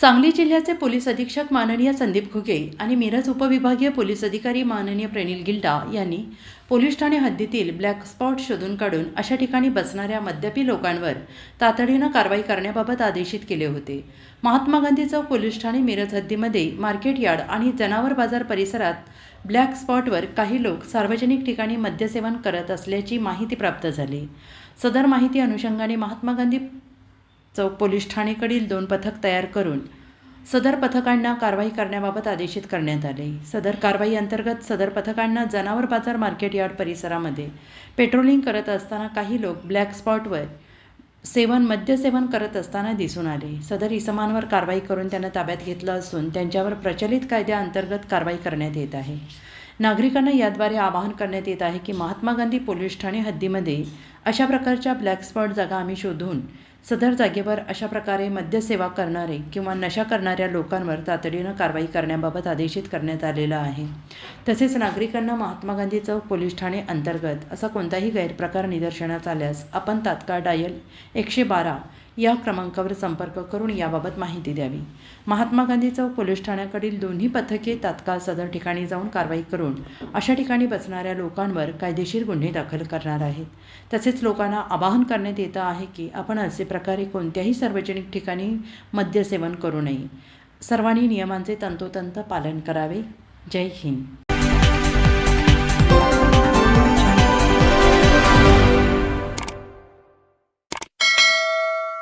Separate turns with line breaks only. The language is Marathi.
सांगली जिल्ह्याचे पोलीस अधीक्षक माननीय संदीप घुगे आणि मिरज उपविभागीय पोलीस अधिकारी माननीय प्रणिल गिल्डा यांनी पोलीस ठाणे हद्दीतील ब्लॅक स्पॉट शोधून काढून अशा ठिकाणी बसणाऱ्या मद्यपी लोकांवर तातडीनं कारवाई करण्याबाबत आदेशित केले होते. महात्मा गांधी चौक पोलीस ठाणे मिरज हद्दीमध्ये मार्केट यार्ड आणि जनावर बाजार परिसरात ब्लॅक स्पॉटवर काही लोक सार्वजनिक ठिकाणी मद्यसेवन करत असल्याची माहिती प्राप्त झाली. सदर माहिती अनुषंगाने महात्मा गांधी चौक पोलीस ठाणेकडील दोन पथक तयार करून सदर पथकांना कारवाई करण्याबाबत आदेशित करण्यात आले. सदर कारवाई अंतर्गत सदर पथकांना जनावर बाजार मार्केट यार्ड परिसरामध्ये पेट्रोलिंग करत असताना काही लोक ब्लॅक स्पॉटवर सेवन मद्यसेवन करत असताना दिसून आले. सदर इसमांवर कारवाई करून त्यांना ताब्यात घेतलं असून त्यांच्यावर प्रचलित कायद्याअंतर्गत कारवाई करण्यात येत आहे. नागरिकांना याद्वारे आवाहन करण्यात येत आहे की महात्मा गांधी पोलीस ठाणे हद्दीमध्ये अशा प्रकारच्या ब्लॅक स्पॉट जागा आम्ही शोधून सदर जागेवर अशा प्रकारे मद्यसेवा करणारे किंवा नशा करणाऱ्या लोकांवर तातडीनं कारवाई करण्याबाबत आदेशित करण्यात आलेलं आहे. तसेच नागरिकांना महात्मा गांधी चौक पोलीस ठाणे अंतर्गत असा कोणताही गैरप्रकार निदर्शनास आल्यास आपण तात्काळ डायल एकशे बारा या क्रमांकावर संपर्क करून याबाबत माहिती द्यावी. महात्मा गांधी चौक पोलीस ठाण्याकडील दोन्ही पथके तात्काळ सदर ठिकाणी जाऊन कारवाई करून अशा ठिकाणी बसणाऱ्या लोकांवर कायदेशीर गुन्हे दाखल करणार आहेत. तसेच लोकांना आवाहन करण्यात येतं आहे की आपण असे प्रकारे कोणत्याही सार्वजनिक ठिकाणी मद्यसेवन करू नये. सर्वांनी नियमांचे तंतोतंत पालन करावे. जय हिंद.